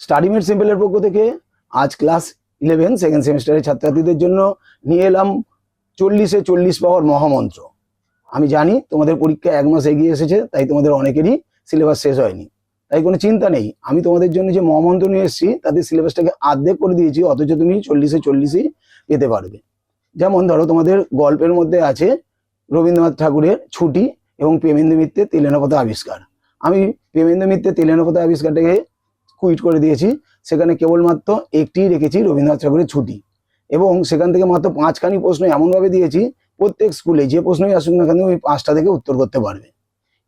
Study made সিম্পলের পক্ষ থেকে আজ ক্লাস ইলেভেন সেকেন্ড সেমিস্টারের ছাত্রছাত্রীদের জন্য নিয়ে এলাম চল্লিশে চল্লিশ পাওয়ার মহামন্ত্র। আমি জানি তোমাদের পরীক্ষা এক মাস এগিয়ে এসেছে, তাই তোমাদের অনেকেরই সিলেবাস শেষ হয়নি। তাই কোনো চিন্তা নেই, আমি তোমাদের জন্য যে মহামন্ত্র নিয়ে এসেছি তাদের সিলেবাসটাকে আর্ধেক করে দিয়েছি, অথচ তুমি চল্লিশে চল্লিশই পেতে পারবে। যেমন ধরো তোমাদের গল্পের মধ্যে আছে রবীন্দ্রনাথ ঠাকুরের ছুটি এবং প্রেমেন্দ্র মিত্রের তেলেনাপথা আবিষ্কার। আমি প্রেমেন্দ্র মিত্রের তেলেনাপথা আবিষ্কারটাকে কুইট করে দিয়েছি। সেখানে কেবলমাত্র একটি রেখেছি রবীন্দ্রনাথ ঠাকুরের ছুটি। এবং সেখান থেকে মাত্র পাঁচখানি প্রশ্ন এমনভাবে দিয়েছি, প্রত্যেক স্কুলে যে প্রশ্নই আসুক না কেন ওই পাঁচটা থেকে উত্তর করতে পারবে।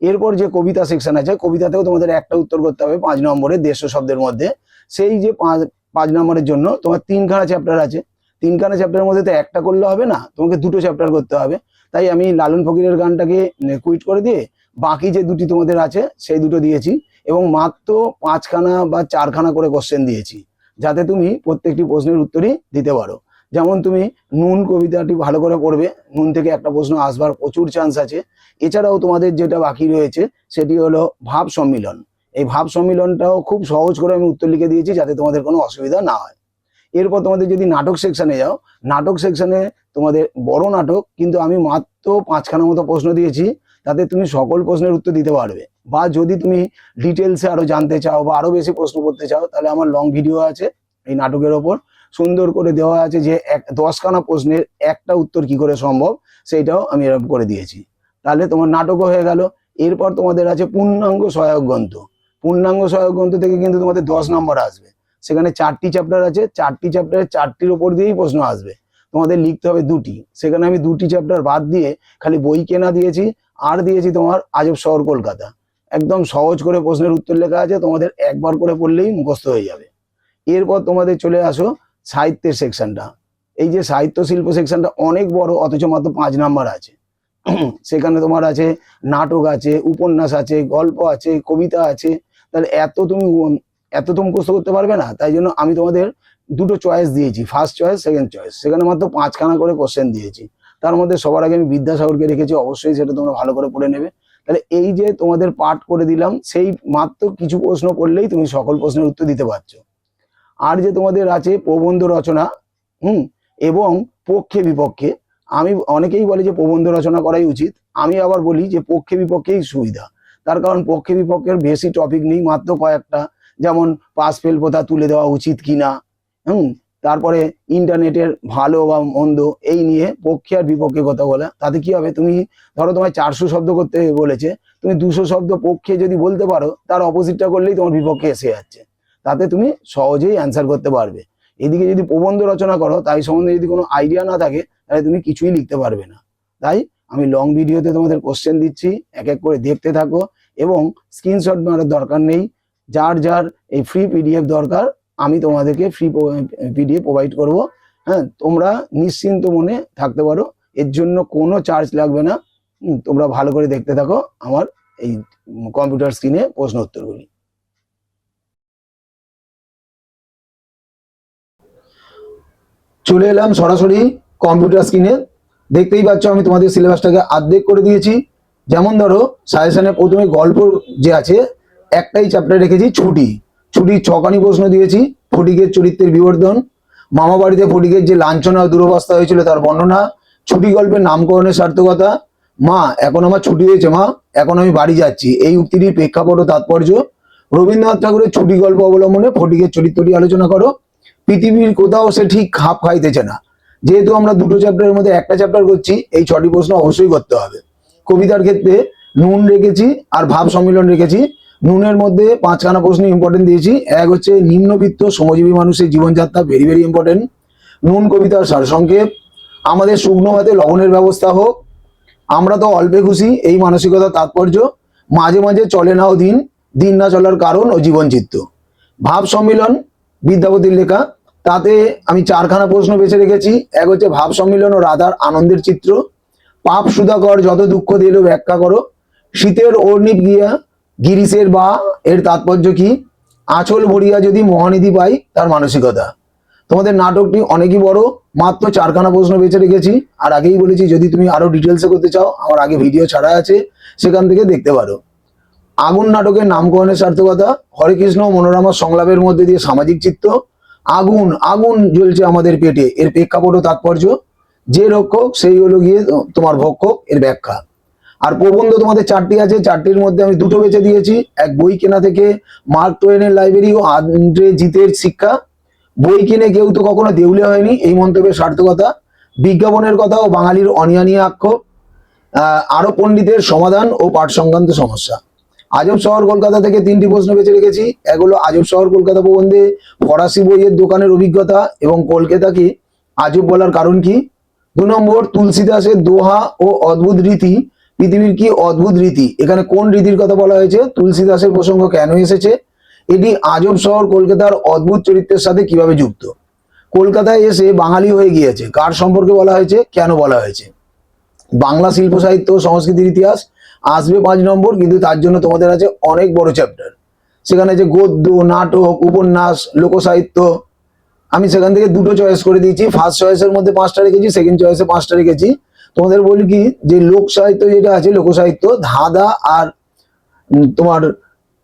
এরপর যে কবিতা সেকশন আছে কবিতাতেও তোমাদের একটা উত্তর করতে হবে পাঁচ নম্বরে দেড়শো শব্দের মধ্যে। সেই যে পাঁচ পাঁচ নম্বরের জন্য তোমার তিনখানা চ্যাপ্টার আছে। তিনখানা চ্যাপ্টারের মধ্যে তো একটা করলে হবে না, তোমাকে দুটো চ্যাপ্টার করতে হবে। তাই আমি লালন ফকিরের গানটাকে কুইট করে দিয়ে বাকি যে দুটি তোমাদের আছে, সেই দুটো দিয়েছি এবং মাত্র পাঁচখানা বা চারখানা করে কোশ্চেন দিয়েছি, যাতে তুমি প্রত্যেকটি প্রশ্নের উত্তরই দিতে পারো। যেমন তুমি নুন কবিতাটি ভালো করে পড়বে, নুন থেকে একটা প্রশ্ন আসবার প্রচুর চান্স আছে। এছাড়াও তোমাদের যেটা বাকি রয়েছে, সেটি হলো ভাব সম্মিলন। এই ভাব সম্মিলনটাও খুব সহজ করে আমি উত্তর লিখে দিয়েছি, যাতে তোমাদের কোনো অসুবিধা না হয়। এরপর তোমাদের যদি নাটক সেকশনে যাও, নাটক সেকশনে তোমাদের বড় নাটক, কিন্তু আমি মাত্র পাঁচখানা মতো প্রশ্ন দিয়েছি তাতে তুমি সকল প্রশ্নের উত্তর দিতে পারবে। বা যদি তুমি ডিটেলসে আরও জানতে চাও বা আরও বেশি প্রশ্ন করতে চাও, তাহলে আমার লং ভিডিও আছে এই নাটকের ওপর। সুন্দর করে দেওয়া আছে যে এক, দশখানা প্রশ্নের একটা উত্তর কি করে সম্ভব, সেইটাও আমি এরকম করে দিয়েছি। তাহলে তোমার নাটকও হয়ে গেল। এরপর তোমাদের আছে পূর্ণাঙ্গ সহায়ক গ্রন্থ। পূর্ণাঙ্গ সহায়ক গ্রন্থ থেকে কিন্তু তোমাদের দশ নম্বর আসবে। সেখানে চারটি চ্যাপ্টার আছে। চারটি চ্যাপ্টারের চারটির ওপর দিয়েই প্রশ্ন আসবে। তোমাদের লিখতে হবে দুটি। সেখানে আমি দুটি চ্যাপ্টার বাদ দিয়ে খালি বই কেনা দিয়েছি। আর দিয়েছি তোমার আজব শহর কলকাতা। একদম সহজ করে প্রশ্নের উত্তর লেখা আছে, তোমাদের একবার করে পড়লেই মুখস্থ হয়ে যাবে। এরপর তোমাদের চলে আসো সাহিত্যের সেকশনটা এই যে সাহিত্য শিল্প সেকশনটা অনেক বড়, অথচ মাত্র পাঁচ নাম্বার আছে। সেখানে তোমার আছে নাটক আছে, উপন্যাস আছে, গল্প আছে, কবিতা আছে। তাহলে এত তুমি এত তুমি মুখস্থ করতে পারবে না। তাই জন্য আমি তোমাদের দুটো চয়েস দিয়েছি। ফার্স্ট চয়েস সেকেন্ড চয়েস সেখানে মাত্র পাঁচখানা করে কোশ্চেন দিয়েছি। তার মধ্যে সবার আগে আমি বিদ্যাসাগরকে রেখেছি, অবশ্যই সেটা তোমরা ভালো করে পড়ে নেবে। তাহলে এই যে তোমাদের পাঠ করে দিলাম, সেই মাত্র কিছু প্রশ্ন করলেই তুমি সকল প্রশ্নের উত্তর দিতে পারছ। আর যে তোমাদের আছে প্রবন্ধ রচনা, হুম, এবং পক্ষে বিপক্ষে, আমি অনেকেই বলে যে প্রবন্ধ রচনা করাই উচিত। আমি আবার বলি যে পক্ষে বিপক্ষেই সুবিধা। তার কারণ পক্ষে বিপক্ষের বেশি টপিক নেই, মাত্র কয়েকটা। যেমন পাস ফেল প্রথা তুলে দেওয়া উচিত কিনা, হুম তারপরে ইন্টারনেটের ভালো বা মন্দ, এই নিয়ে পক্ষে আর বিপক্ষে কথা বলা। তাতে কি হবে? তুমি ধরো তোমায় চারশো শব্দ করতে বলেছে, তুমি দুশো শব্দ পক্ষে যদি বলতে পারো, তার অপোজিটটা করলেই তোমার বিপক্ষে এসে যাচ্ছে। তাতে তুমি সহজেই অ্যান্সার করতে পারবে। এদিকে যদি প্রবন্ধ রচনা করো, তাই সম্বন্ধে যদি কোনো আইডিয়া না থাকে, তাহলে তুমি কিছুই লিখতে পারবে না। তাই আমি লং ভিডিওতে তোমাদের কোশ্চেন দিচ্ছি, এক এক করে দেখতে থাকো এবং স্ক্রিনশট মারার দরকার নেই। যার যার এই ফ্রি পিডিএফ দরকার আমি তোমাদেরকে ফ্রি পিডিএফ প্রোভাইড করব। হ্যাঁ তোমরা নিশ্চিন্ত মনে থাকতে পারো। এর জন্য কোনো চার্জ লাগবে না। তোমরা ভালো করে দেখতে থাকো আমার এই কম্পিউটার স্ক্রিনে প্রশ্ন উত্তরগুলি। চলে এলাম সরাসরি কম্পিউটার স্ক্রিনে দেখতেই পাচ্ছ আমি তোমাদের সিলেবাসটাকে আর্ধেক করে দিয়েছি। যেমন ধরো সাজেশনে প্রথমে গল্প যে আছে, একটাই চ্যাপ্টার রেখেছি ছুটি। ছুটি ছখানি প্রশ্ন দিয়েছি, ফটিকের চরিত্রের বিবর্ধন। মামা বাড়িতে ফটিকের যে লাঞ্ছনা দুরবস্থা হয়েছিল তার বর্ণনা, ছুটি গল্পের নামকরণের সার্থকতা। মা, এখন আমার ছুটি হয়েছে মা, এখন আমি বাড়ি যাচ্ছি। এই উক্তিটির প্রেক্ষাপট তাৎপর্য। রবীন্দ্রনাথ ঠাকুরের ছুটি গল্প অবলম্বনে ফটিকের চরিত্রটি আলোচনা করো। পৃথিবীর কোথাও সে ঠিক খাপ খাইতেছে না। যেহেতু আমরা দুটো চ্যাপ্টারের মধ্যে একটা চ্যাপ্টার করছি, এই ছটি প্রশ্ন অবশ্যই করতে হবে। কবিতার ক্ষেত্রে নুন রেখেছি আর ভাব সম্মিলন রেখেছি। নুনের মধ্যে পাঁচখানা প্রশ্ন ইম্পর্টেন্ট দিয়েছি। এক হচ্ছে, নিম্নবিত্ত শ্রমজীবী মানুষের জীবনযাত্রা ভেরি ভেরি ইম্পর্টেন্ট নুন কবিতার সারসংক্ষেপ। আমাদের শুকনো ভাতে লবণের ব্যবস্থা হোক। আমরা তো অল্পে খুশি, এই মানসিকতা তাৎপর্য। মাঝে মাঝে চলে নাও দিন দিন না চলার কারণ ও জীবনচিত্ত। ভাব সম্মিলন, বিদ্যাপতির লেখা। তাতে আমি চারখানা প্রশ্ন বেছে রেখেছি। এক হচ্ছে, ভাব সম্মিলন ও রাধার আনন্দের চিত্র। পাপ সুধাকর, যত দুঃখ দিল ব্যাখ্যা করো। শীতের অর্ণিপ গিয়া গিরিশের বা এর তাৎপর্য কি? আঁচল ভরিয়া যদি মহানিধি পাই, তার মানসিকতা। তোমাদের নাটকটি অনেকই বড়, মাত্র চারখানা প্রশ্ন বেছে রেখেছি। আর আগেই বলেছি, যদি তুমি আরও ডিটেলসে করতে চাও, আমার আগে ভিডিও ছাড়া আছে, সেখান থেকে দেখতে পারো। আগুন নাটকের নামকরণের সার্থকতা, হরে কৃষ্ণ মনোরমা সংলাপের মধ্যে দিয়ে সামাজিক চিত্র আগুন আগুন জ্বলছে আমাদের পেটে, এর প্রেক্ষাপট ও তাৎপর্য। যে রক্ষক, সেই হলো গিয়ে তোমার ভক্ষক, এর ব্যাখ্যা। আর প্রবন্ধ তোমাদের চারটি আছে চারটির মধ্যে আমি দুটো বেছে দিয়েছি। এক বই কেনা থেকে মার্ক টোয়েনের লাইব্রেরি ও আন্দ্রে জিতের শিক্ষা। বই কিনে কেউ তো কখনো দেউলে হয়নি এই মন্তব্যের সার্থকতা। বিজ্ঞাপনের কথা ও বাঙালির অনিয়ানিয়া আক্ষেপ আহ, আরও পণ্ডিতের সমাধান ও পাঠ সংক্রান্ত সমস্যা। আজব শহর কলকাতা থেকে তিনটি প্রশ্ন বেছে রেখেছি। এক হলো আজব শহর কলকাতা প্রবন্ধে ফরাসি বইয়ের দোকানের অভিজ্ঞতা এবং কলকাতাকে আজব বলার কারণ কি? দু নম্বর তুলসীদাসের দোহা ও অদ্ভুত রীতি। পৃথিবীর কি অদ্ভুত রীতি? এখানে কোন রীতির কথা বলা হয়েছে? তুলসীদাসের প্রসঙ্গ কেন এসেছে? এটি আজব শহর কলকাতার অদ্ভুত চরিত্রের সাথে কীভাবে যুক্ত? কলকাতায় এসে বাঙালি হয়ে গিয়েছে। কার সম্পর্কে বলা হয়েছে? কেন বলা হয়েছে? বাংলা শিল্প সাহিত্য সংস্কৃতির ইতিহাস আসবে পাঁচ নম্বর, কিন্তু তার জন্য তোমাদের আছে অনেক বড় চ্যাপ্টার সেখানে যে গদ্য, নাটক, উপন্যাস, লোকসাহিত্য, আমি সেখান থেকে দুটো চয়েস করে দিয়েছি। ফার্স্ট চয়েসের মধ্যে পাঁচটা রেখেছি সেকেন্ড চয়েসে পাঁচটা রেখেছি। তোমাদের বলি কি, যে লোক সাহিত্য যেটা আছে লোকসাহিত্য ধাঁধা আর তোমার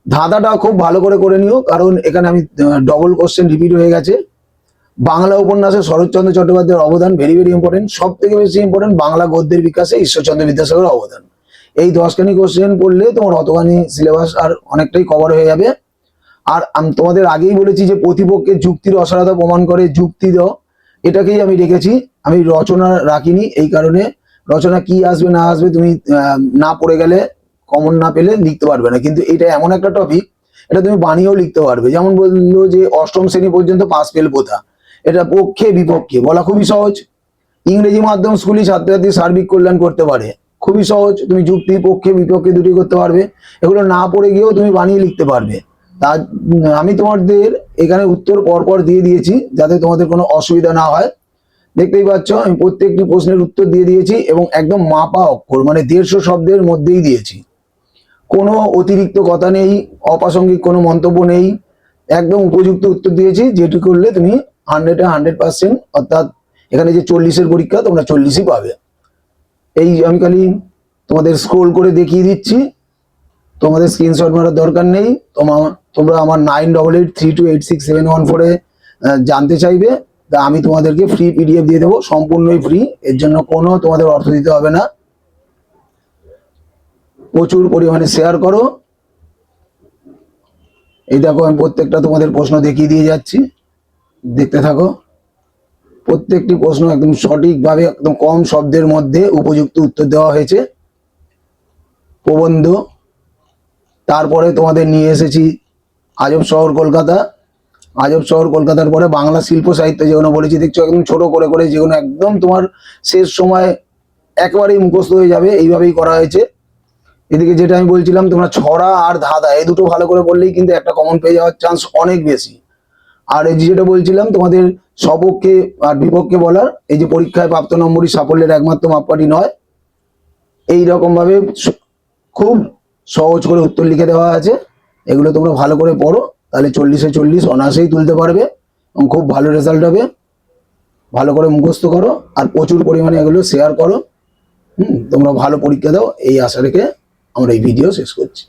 ধাঁধাটা খুব ভালো করে করে নিও, কারণ এখানে আমি ডবল কোশ্চেন রিপিট হয়ে গেছে। বাংলা উপন্যাসে শরৎচন্দ্র চট্টোপাধ্যায়ের অবদান ভেরি ভেরি ইম্পর্টেন্ট সব থেকে বেশি ইম্পর্টেন্ট বাংলা গদ্যের বিকাশে ঈশ্বরচন্দ্র বিদ্যাসাগরের অবদান। এই দশখানি কোশ্চেন পড়লে তোমার অতখানি সিলেবাস আর অনেকটাই কভার হয়ে যাবে। আর আমি, তোমাদের আগেই বলেছি যে প্রতিপক্ষের যুক্তির অসারতা প্রমাণ করে যুক্তি দাও। এটাকেই আমি রেখেছি। আমি রচনা রাখিনি এই কারণে। রচনা কি আসবে, না আসবে, তুমি না পড়ে গেলে কমন না পেলে লিখতে পারবে না। কিন্তু এটা এমন একটা টপিক এটা তুমি বানিয়েও লিখতে পারবে। যেমন বলল যে অষ্টম শ্রেণি পর্যন্ত পাস ফেল প্রথা। এটা পক্ষে, বিপক্ষে, বলা খুবই সহজ। ইংরেজি মাধ্যম স্কুলে ছাত্রছাত্রী সার্বিক কল্যাণ করতে পারে। খুবই সহজ, তুমি যুক্তি, পক্ষে, বিপক্ষে দুটি করতে পারবে। এগুলো না পড়ে গিয়েও তুমি বানিয়ে লিখতে পারবে। তা আমি তোমাদের এখানে উত্তর পরপর দিয়ে দিয়েছি, যাতে তোমাদের কোনো অসুবিধা না হয়। দেখতেই পাচ্ছ, আমি প্রত্যেকটি প্রশ্নের উত্তর দিয়ে দিয়েছি এবং একদম মাপা অক্ষর মানে দেড়শো শব্দের মধ্যেই দিয়েছি। কোনো অতিরিক্ত কথা নেই, অপ্রাসঙ্গিক কোনো মন্তব্য নেই, একদম উপযুক্ত উত্তর দিয়েছি, যেটি করলে তুমি হান্ড্রেডে হান্ড্রেড পার্সেন্ট অর্থাৎ এখানে যে চল্লিশের পরীক্ষা, তোমরা চল্লিশই পাবে। এই আমি খালি তোমাদের স্ক্রোল করে দেখিয়ে দিচ্ছি। তোমাদের স্ক্রিনশট মারার দরকার নেই তোমার তোমরা আমার nine double eight three two eight six seven one ফোরে জানতে চাইবে। আমি তোমাদেরকে ফ্রি পিডিএফ দিয়ে দেবো, সম্পূর্ণই ফ্রি এর জন্য কোনো তোমাদের অর্থ দিতে হবে না। প্রচুর পরিমাণে শেয়ার করো। এই দেখো, আমি প্রত্যেকটা তোমাদের প্রশ্ন দেখিয়ে দিয়ে যাচ্ছি। দেখতে থাকো। প্রত্যেকটি প্রশ্ন একদম সঠিকভাবে, একদম কম শব্দের মধ্যে উপযুক্ত উত্তর দেওয়া হয়েছে। প্রবন্ধ। তারপরে তোমাদের নিয়ে এসেছি আজব শহর কলকাতা। আজব শহর কলকাতার পরে বাংলা শিল্প সাহিত্য যেগুলো বলেছি, দেখছ, একদম ছোট করে করে যেগুলো একদম তোমার শেষ সময় একেবারেই মুখস্থ হয়ে যাবে, এইভাবেই করা হয়েছে। এদিকে যেটা আমি বলছিলাম, তোমরা ছড়া আর ধাঁধা, এই দুটো ভালো করে পড়লেই কিন্তু একটা কমন পেয়ে যাওয়ার চান্স অনেক বেশি। আর এই যেটা বলছিলাম, তোমাদের সপক্ষে আর বিপক্ষে বলার, এই যে পরীক্ষায় প্রাপ্ত নম্বরই সাফল্যের একমাত্র মাপকাঠি নয়। এই রকম ভাবে খুব সহজ করে উত্তর লিখে দেওয়া আছে। এগুলো তোমরা ভালো করে পড়ো। তাহলে চল্লিশে চল্লিশ, অনায়াসেই তুলতে পারবে এবং খুব ভালো রেজাল্ট হবে। ভালো করে মুখস্ত করো আর প্রচুর পরিমাণে এগুলো শেয়ার করো। হুম, তোমরা ভালো পরীক্ষা দাও, এই আশা রেখে আমরা এই ভিডিও শেষ করছি।